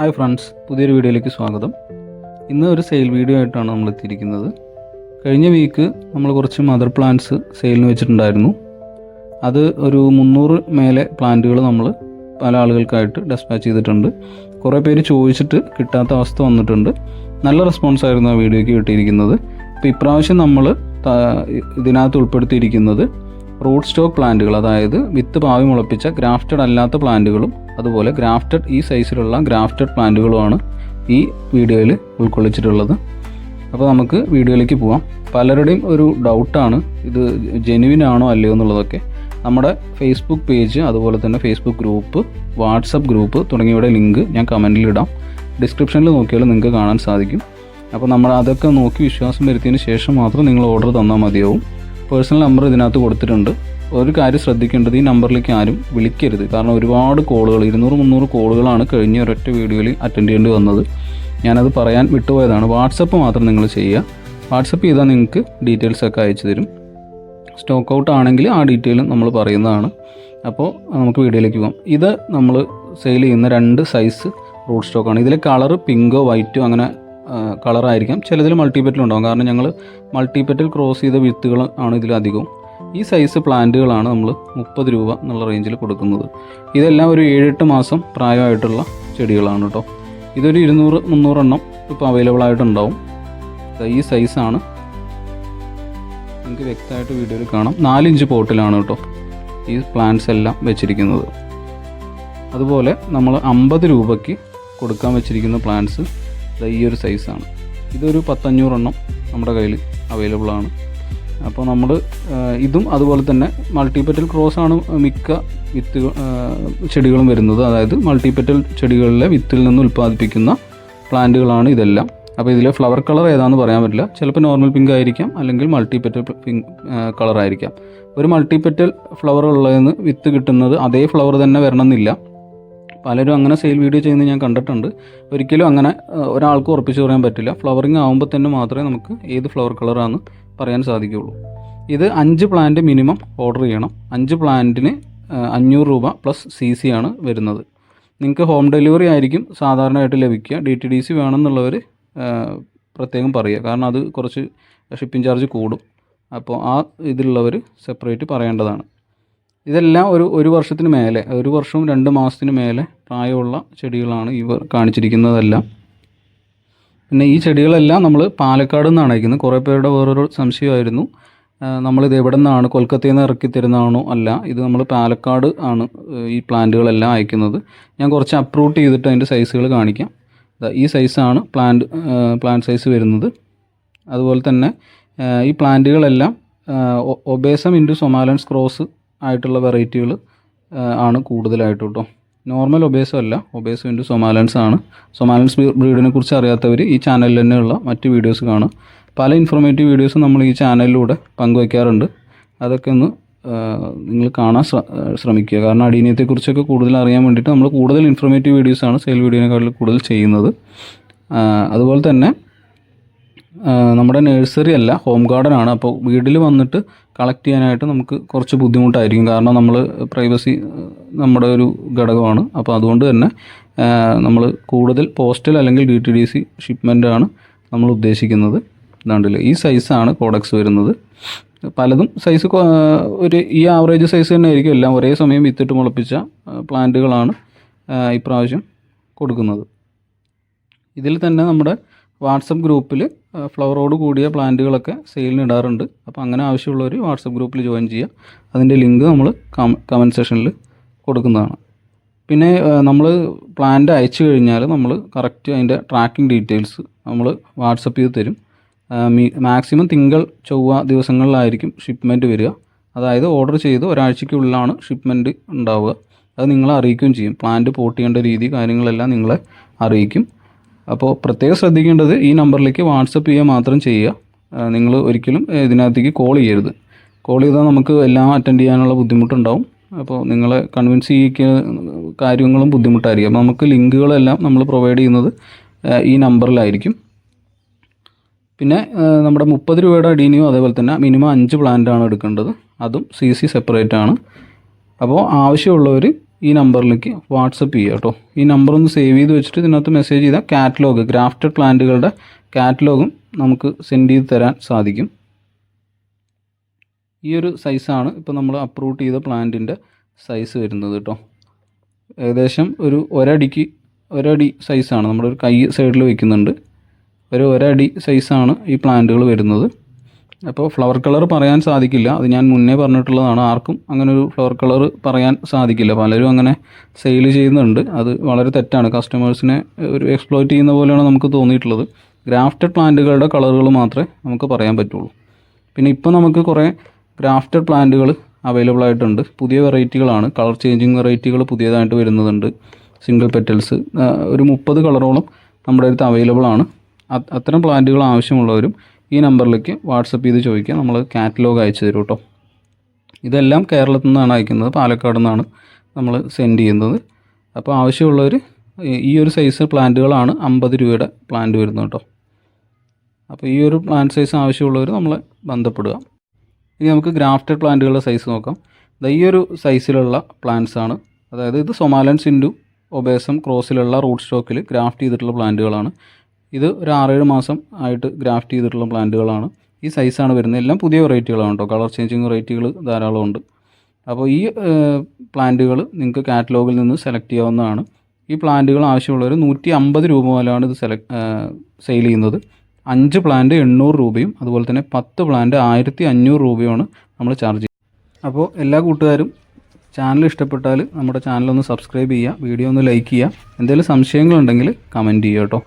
Hi friends പുതിയൊരു വീഡിയോയിലേക്ക് സ്വാഗതം. ഇന്ന് ഒരു സെയിൽ വീഡിയോ ആയിട്ടാണ് നമ്മൾ എത്തിയിരിക്കുന്നത്. കഴിഞ്ഞ വീക്ക് നമ്മൾ കുറച്ച് മദർ പ്ലാന്റ്സ് സെയിലിന് വെച്ചിട്ടുണ്ടായിരുന്നു. അത് ഒരു മുന്നൂറ് മേലെ പ്ലാന്റുകൾ നമ്മൾ പല ആളുകൾക്കായിട്ട് ഡെസ്പാച്ച് ചെയ്തിട്ടുണ്ട്. കുറേ പേര് ചോദിച്ചിട്ട് കിട്ടാത്ത അവസ്ഥ വന്നിട്ടുണ്ട്. നല്ല റെസ്പോൺസ് ആയിരുന്നു ആ വീഡിയോയ്ക്ക് കിട്ടിയിരിക്കുന്നത്. അപ്പോൾ ഇപ്രാവശ്യം നമ്മൾ ഇതിനകത്ത് ഉൾപ്പെടുത്തിയിരിക്കുന്നത് റൂട്ട് സ്റ്റോക്ക് പ്ലാന്റുകൾ അതായത് വിത്ത് പാവി മുളപ്പിച്ച ഗ്രാഫ്റ്റഡ് അല്ലാത്ത പ്ലാന്റുകളും അതുപോലെ ഗ്രാഫ്റ്റഡ് ഈ സൈസിലുള്ള ഗ്രാഫ്റ്റഡ് പ്ലാന്റുകളുമാണ് ഈ വീഡിയോയിൽ ഉൾക്കൊള്ളിച്ചിട്ടുള്ളത്. അപ്പോൾ നമുക്ക് വീഡിയോയിലേക്ക് പോവാം. പലരുടെയും ഒരു ഡൗട്ടാണ് ഇത് ജെനുവിൻ ആണോ അല്ലയോ എന്നുള്ളതൊക്കെ. നമ്മുടെ ഫേസ്ബുക്ക് പേജ് അതുപോലെ തന്നെ ഫേസ്ബുക്ക് ഗ്രൂപ്പ് വാട്സപ്പ് ഗ്രൂപ്പ് തുടങ്ങിയവയുടെ ലിങ്ക് ഞാൻ കമന്റിൽ ഇടാം. ഡിസ്ക്രിപ്ഷനിൽ നോക്കിയാൽ നിങ്ങൾക്ക് കാണാൻ സാധിക്കും. അപ്പോൾ നമ്മൾ അതൊക്കെ നോക്കി വിശ്വാസം വരുത്തിയതിന് ശേഷം മാത്രം നിങ്ങൾ ഓർഡർ തന്നാൽ മതിയാവും. പേഴ്സണൽ നമ്പർ ഇതിനകത്ത് കൊടുത്തിട്ടുണ്ട്. ഒരു കാര്യം ശ്രദ്ധിക്കേണ്ടത് ഈ നമ്പറിലേക്ക് ആരും വിളിക്കരുത്. കാരണം ഒരുപാട് കോളുകൾ ഇരുന്നൂറ് മുന്നൂറ് കോളുകളാണ് കഴിഞ്ഞ ഒരൊറ്റ വീഡിയോയിൽ അറ്റൻഡ് ചെയ്യേണ്ടി വന്നത്. ഞാനത് പറയാൻ വിട്ടുപോയതാണ്. വാട്സപ്പ് മാത്രം നിങ്ങൾ ചെയ്യുക. വാട്സപ്പ് ചെയ്താൽ നിങ്ങൾക്ക് ഡീറ്റെയിൽസ് ഒക്കെ അയച്ചു തരും. സ്റ്റോക്ക് ഔട്ട് ആണെങ്കിൽ ആ ഡീറ്റെയിലും നമ്മൾ പറയുന്നതാണ്. അപ്പോൾ നമുക്ക് വീഡിയോയിലേക്ക് പോകാം. ഇത് നമ്മൾ സെയിൽ ചെയ്യുന്ന രണ്ട് സൈസ് റൂട്ട് സ്റ്റോക്കാണ് ഇതിലെ കളർ പിങ്കോ വൈറ്റോ അങ്ങനെ കളറായിരിക്കാം. ചിലതിൽ മൾട്ടിപെറ്റിൽ ഉണ്ടാകും കാരണം ഞങ്ങൾ മൾട്ടിപെറ്റിൽ ക്രോസ് ചെയ്ത വിത്തുകൾ ആണ് ഇതിലധികവും ഈ സൈസ് പ്ലാന്റുകളാണ് നമ്മൾ മുപ്പത് രൂപ എന്നുള്ള റേഞ്ചിൽ കൊടുക്കുന്നത്. ഇതെല്ലാം ഒരു ഏഴെട്ട് മാസം പ്രായമായിട്ടുള്ള ചെടികളാണ് കേട്ടോ. ഇതൊരു ഇരുന്നൂറ് മുന്നൂറെണ്ണം ഇപ്പോൾ അവൈലബിൾ ആയിട്ടുണ്ടാവും. ഈ സൈസാണ് നിങ്ങൾക്ക് വ്യക്തമായിട്ട് വീഡിയോയിൽ കാണാം. നാലിഞ്ച് പോട്ടിലാണ് കേട്ടോ ഈ പ്ലാന്റ്സ് എല്ലാം വെച്ചിരിക്കുന്നത്. അതുപോലെ നമ്മൾ അമ്പത് രൂപയ്ക്ക് കൊടുക്കാൻ വെച്ചിരിക്കുന്ന പ്ലാന്റ്സ് ഈ ഒരു സൈസാണ്. ഇതൊരു പത്തഞ്ഞൂറെണ്ണം നമ്മുടെ കയ്യിൽ അവൈലബിൾ ആണ്. അപ്പോൾ നമ്മൾ ഇതും അതുപോലെ തന്നെ മൾട്ടിപെറ്റൽ ക്രോസ് ആണ് മിക്ക വിത്ത് ചെടികളും വരുന്നത്. അതായത് മൾട്ടിപെറ്റൽ ചെടികളിലെ വിത്തിൽ നിന്ന് ഉൽപ്പാദിപ്പിക്കുന്ന പ്ലാന്റുകളാണ് ഇതെല്ലാം. അപ്പോൾ ഇതിലെ ഫ്ലവർ കളർ ഏതാണെന്ന് പറയാൻ പറ്റില്ല. ചിലപ്പോൾ നോർമൽ പിങ്ക് ആയിരിക്കാം അല്ലെങ്കിൽ മൾട്ടിപെറ്റൽ പിങ്ക് കളർ ആയിരിക്കാം. ഒരു മൾട്ടിപെറ്റൽ ഫ്ലവർ ഉള്ളതെന്ന് വിത്ത് കിട്ടുന്നത് അതേ ഫ്ലവർ തന്നെ വരണമെന്നില്ല. പലരും അങ്ങനെ സെയിൽ വീഡിയോ ചെയ്യുന്നത് ഞാൻ കണ്ടിട്ടുണ്ട്. ഒരിക്കലും അങ്ങനെ ഒരാൾക്ക് ഉറപ്പിച്ച് പറയാൻ പറ്റില്ല. ഫ്ലവറിങ് ആകുമ്പോൾ തന്നെ മാത്രമേ നമുക്ക് ഏത് ഫ്ലവർ കളറാണെന്ന് പറയാൻ സാധിക്കുകയുള്ളൂ. ഇത് അഞ്ച് പ്ലാന്റ് മിനിമം ഓർഡർ ചെയ്യണം. അഞ്ച് പ്ലാന്റിന് അഞ്ഞൂറ് രൂപ പ്ലസ് സി സി ആണ് വരുന്നത്. നിങ്ങൾക്ക് ഹോം ഡെലിവറി ആയിരിക്കും സാധാരണയായിട്ട് ലഭിക്കുക. ഡി ടി ഡി സി വേണമെന്നുള്ളവർ പ്രത്യേകം പറയുക. കാരണം അത് കുറച്ച് ഷിപ്പിംഗ് ചാർജ് കൂടും. അപ്പോൾ ആ ഇതിലുള്ളവർ സെപ്പറേറ്റ് പറയേണ്ടതാണ്. ഇതെല്ലാം ഒരു ഒരു വർഷത്തിന് മേലെ ഒരു വർഷവും രണ്ട് മാസത്തിന് മേലെ പ്രായമുള്ള ചെടികളാണ് ഇവർ കാണിച്ചിരിക്കുന്നതെല്ലാം. പിന്നെ ഈ ചെടികളെല്ലാം നമ്മൾ പാലക്കാട് നിന്നാണ് അയക്കുന്നത്. കുറേ പേരുടെ വേറൊരു സംശയമായിരുന്നു. നമ്മളിത് എവിടെ നിന്നാണ് കൊൽക്കത്തയിൽ നിന്ന് ഇറക്കി തരുന്നതാണോ അല്ല ഇത് നമ്മൾ പാലക്കാട് ആണ് ഈ പ്ലാന്റുകളെല്ലാം അയക്കുന്നത്. ഞാൻ കുറച്ച് അപ്രൂട്ട് ചെയ്തിട്ട് അതിന്റെ സൈസുകൾ കാണിക്കാം. ഈ സൈസാണ് പ്ലാന്റ് പ്ലാന്റ് സൈസ് വരുന്നത്. അതുപോലെ തന്നെ ഈ പ്ലാന്റുകളെല്ലാം ഒബേസം ഇന്റു സൊമാലൻസ് ക്രോസ് ആയിട്ടുള്ള വെറൈറ്റികൾ ആണ് കൂടുതലായിട്ട് കേട്ടോ നോർമൽ ഒബേസോ അല്ല. ഒബേസോ ഇന്റു സൊമാലൻസ് ആണ്. സൊമാലൻസ് ബ്രീഡിനെ കുറിച്ച് അറിയാത്തവർ ഈ ചാനലിൽ തന്നെയുള്ള മറ്റ് വീഡിയോസ് കാണും. പല ഇൻഫോർമേറ്റീവ് വീഡിയോസും നമ്മൾ ഈ ചാനലിലൂടെ പങ്കുവയ്ക്കാറുണ്ട് അതൊക്കെ ഒന്ന് നിങ്ങൾ കാണാൻ ശ്രമിക്കുക. കാരണം അടീനിയത്തെക്കുറിച്ചൊക്കെ കൂടുതൽ അറിയാൻ വേണ്ടിയിട്ട് നമ്മൾ കൂടുതൽ ഇൻഫോർമേറ്റീവ് വീഡിയോസാണ് സെയിൽ വീഡിയോനെക്കാളും കൂടുതൽ ചെയ്യുന്നത്. അതുപോലെ തന്നെ നമ്മുടെ നഴ്സറി അല്ല ഹോം ഗാർഡൻ ആണ്. അപ്പോൾ വീട്ടിൽ വന്നിട്ട് കളക്ട് ചെയ്യാനായിട്ട് നമുക്ക് കുറച്ച് ബുദ്ധിമുട്ടായിരിക്കും. കാരണം നമ്മൾ പ്രൈവസി നമ്മുടെ ഒരു ഘടകമാണ്. അപ്പോൾ അതുകൊണ്ട് തന്നെ നമ്മൾ കൂടുതൽ പോസ്റ്റൽ അല്ലെങ്കിൽ D T D C shipment ആണ് നമ്മൾ ഉദ്ദേശിക്കുന്നത്. ഇതാണ്ടില്ല ഈ സൈസാണ് കോഡക്സ് വരുന്നത്. പലതും സൈസ് ഒരു ഈ ആവറേജ് സൈസ് തന്നെ ആയിരിക്കും. എല്ലാം ഒരേ സമയം വിത്തിട്ട് മുളപ്പിച്ച പ്ലാന്റുകളാണ് ഇപ്രാവശ്യം കൊടുക്കുന്നത്. ഇതിൽ തന്നെ നമ്മുടെ വാട്സപ്പ് ഗ്രൂപ്പിൽ ഫ്ലവറോട് കൂടിയ പ്ലാന്റുകളൊക്കെ സെയിലിന് ഇടാറുണ്ട്. അപ്പോൾ അങ്ങനെ ആവശ്യമുള്ളവർ വാട്സപ്പ് ഗ്രൂപ്പിൽ ജോയിൻ ചെയ്യുക. അതിന്റെ ലിങ്ക് നമ്മൾ കമന്റ് സെക്ഷനിൽ കൊടുക്കുന്നതാണ്. പിന്നെ നമ്മൾ പ്ലാന്റ് അയച്ചു കഴിഞ്ഞാൽ നമ്മൾ കറക്റ്റ് അതിന്റെ ട്രാക്കിംഗ് ഡീറ്റെയിൽസ് നമ്മൾ വാട്സപ്പ് ചെയ്ത് തരും. മാക്സിമം തിങ്കൾ ചൊവ്വ ദിവസങ്ങളിലായിരിക്കും ഷിപ്മെന്റ് വരിക. അതായത് ഓർഡർ ചെയ്ത് ഒരാഴ്ചയ്ക്കുള്ളിലാണ് ഷിപ്മെന്റ് ഉണ്ടാവുക. അത് നിങ്ങളെ അറിയിക്കുകയും ചെയ്യും. പ്ലാന്റ് പോട്ട് ചെയ്യേണ്ട രീതി കാര്യങ്ങളെല്ലാം നിങ്ങളെ അറിയിക്കും. അപ്പോൾ പ്രത്യേകം ശ്രദ്ധിക്കേണ്ടത് ഈ നമ്പറിലേക്ക് വാട്സപ്പ് ചെയ്യുക മാത്രം ചെയ്യുക. നിങ്ങൾ ഒരിക്കലും ഇതിനകത്തേക്ക് കോൾ ചെയ്യരുത്. കോൾ ചെയ്താൽ നമുക്ക് എല്ലാം അറ്റൻഡ് ചെയ്യാനുള്ള ബുദ്ധിമുട്ടുണ്ടാവും. അപ്പോൾ നിങ്ങളെ കൺവിൻസ് ചെയ്യിക്കുന്ന കാര്യങ്ങളും ബുദ്ധിമുട്ടായിരിക്കും. അപ്പോൾ നമുക്ക് ലിങ്കുകളെല്ലാം നമ്മൾ പ്രൊവൈഡ് ചെയ്യുന്നത് ഈ നമ്പറിലായിരിക്കും. പിന്നെ നമ്മുടെ മുപ്പത് രൂപയുടെ അടീനിയും അതേപോലെ തന്നെ മിനിമം അഞ്ച് പ്ലാന്റ് ആണ് എടുക്കേണ്ടത്. അതും സി സി സെപ്പറേറ്റ് ആണ്. അപ്പോൾ ആവശ്യമുള്ളവർ ഈ നമ്പറിലേക്ക് വാട്സപ്പ് ചെയ്യുക കേട്ടോ. ഈ നമ്പർ ഒന്ന് സേവ് ചെയ്ത് വെച്ചിട്ട് ഇതിനകത്ത് മെസ്സേജ് ചെയ്താൽ കാറ്റലോഗ് ഗ്രാഫ്റ്റഡ് പ്ലാന്റുകളുടെ കാറ്റലോഗും നമുക്ക് സെൻഡ് ചെയ്ത് തരാൻ സാധിക്കും. ഈ ഒരു സൈസാണ് ഇപ്പോൾ നമ്മൾ അപ്രൂവ് ചെയ്ത പ്ലാന്റിന്റെ സൈസ് വരുന്നത് കേട്ടോ. ഏകദേശം ഒരു ഒരടിക്ക് ഒരടി സൈസാണ് നമ്മുടെ ഒരു കൈ സൈഡിൽ വയ്ക്കുന്നുണ്ട് ഒരു ഒരടി സൈസാണ് ഈ പ്ലാന്റുകൾ വരുന്നത്. അപ്പോൾ ഫ്ലവർ കളർ പറയാൻ സാധിക്കില്ല. അത് ഞാൻ മുന്നേ പറഞ്ഞിട്ടുള്ളതാണ്. ആർക്കും അങ്ങനെ ഒരു ഫ്ലവർ കളർ പറയാൻ സാധിക്കില്ല. പലരും അങ്ങനെ സെയിൽ ചെയ്യുന്നുണ്ട്. അത് വളരെ തെറ്റാണ്. കസ്റ്റമേഴ്സിനെ ഒരു എക്സ്പ്ലോയിറ്റ് ചെയ്യുന്ന പോലെയാണ് നമുക്ക് തോന്നിയിട്ടുള്ളത്. ഗ്രാഫ്റ്റഡ് പ്ലാന്റുകളുടെ കളറുകൾ മാത്രമേ നമുക്ക് പറയാൻ പറ്റുള്ളൂ. പിന്നെ ഇപ്പോൾ നമുക്ക് കുറേ ഗ്രാഫ്റ്റഡ് പ്ലാന്റുകൾ അവൈലബിൾ ആയിട്ടുണ്ട്. പുതിയ വെറൈറ്റികളാണ്. കളർ ചേഞ്ചിങ് വെറൈറ്റികൾ പുതിയതായിട്ട് വരുന്നതുണ്ട് സിംഗിൾ പെറ്റൽസ് ഒരു മുപ്പത് കളറോളം നമ്മുടെ അടുത്ത് അവൈലബിൾ ആണ്. അത് അത്തരം പ്ലാന്റുകൾ ആവശ്യമുള്ളവരും ഈ നമ്പറിലേക്ക് വാട്സപ്പ് ചെയ്ത് ചോദിക്കുക നമ്മൾ കാറ്റലോഗ് അയച്ചു തരും കേട്ടോ. ഇതെല്ലാം കേരളത്തിൽ നിന്നാണ് അയക്കുന്നത്. പാലക്കാട് നിന്നാണ് നമ്മൾ സെൻഡ് ചെയ്യുന്നത്. അപ്പോൾ ആവശ്യമുള്ളവർ ഈ ഒരു സൈസ് പ്ലാന്റുകളാണ് അമ്പത് രൂപയുടെ പ്ലാന്റ് വരുന്നത് കേട്ടോ. അപ്പോൾ ഈ ഒരു പ്ലാന്റ് സൈസ് ആവശ്യമുള്ളവർ നമ്മൾ ബന്ധപ്പെടുക. ഇനി നമുക്ക് ഗ്രാഫ്റ്റഡ് പ്ലാന്റുകളുടെ സൈസ് നോക്കാം. ഈ ഒരു സൈസിലുള്ള പ്ലാന്റ്സ് ആണ്. അതായത് ഇത് സൊമാലൻസ് ഇൻഡു ഒബേസം ക്രോസിലുള്ള റൂട്ട് സ്റ്റോക്കിൽ ഗ്രാഫ്റ്റ് ചെയ്തിട്ടുള്ള പ്ലാന്റുകളാണ് ഇത് ഒരു ആറേഴ് മാസം ആയിട്ട് ഗ്രാഫ്റ്റ് ചെയ്തിട്ടുള്ള പ്ലാന്റുകളാണ്. ഈ സൈസാണ് വരുന്നത്. എല്ലാം പുതിയ വെറൈറ്റികളാണ് കേട്ടോ കളർ ചേഞ്ചിങ് വെറൈറ്റികൾ ധാരാളമുണ്ട് അപ്പോൾ ഈ പ്ലാന്റുകൾ നിങ്ങൾക്ക് കാറ്റലോഗിൽ നിന്ന് സെലക്ട് ചെയ്യാവുന്നതാണ്. ഈ പ്ലാന്റുകൾ ആവശ്യമുള്ളവർ നൂറ്റി അമ്പത് രൂപ മുതലാണ് ഇത് സെലക്ട് സെയിൽ ചെയ്യുന്നത്. അഞ്ച് പ്ലാന്റ് എണ്ണൂറ് രൂപയും അതുപോലെ തന്നെ പത്ത് പ്ലാന്റ് ആയിരത്തി അഞ്ഞൂറ് രൂപയുമാണ് നമ്മൾ ചാർജ് ചെയ്യുന്നത്. അപ്പോൾ എല്ലാ കൂട്ടുകാരും ചാനൽ ഇഷ്ടപ്പെട്ടാൽ നമ്മുടെ ചാനൽ ഒന്ന് സബ്സ്ക്രൈബ് ചെയ്യുക വീഡിയോ ഒന്ന് ലൈക്ക് ചെയ്യുക. എന്തെങ്കിലും സംശയങ്ങളുണ്ടെങ്കിൽ കമന്റ് ചെയ്യുക കേട്ടോ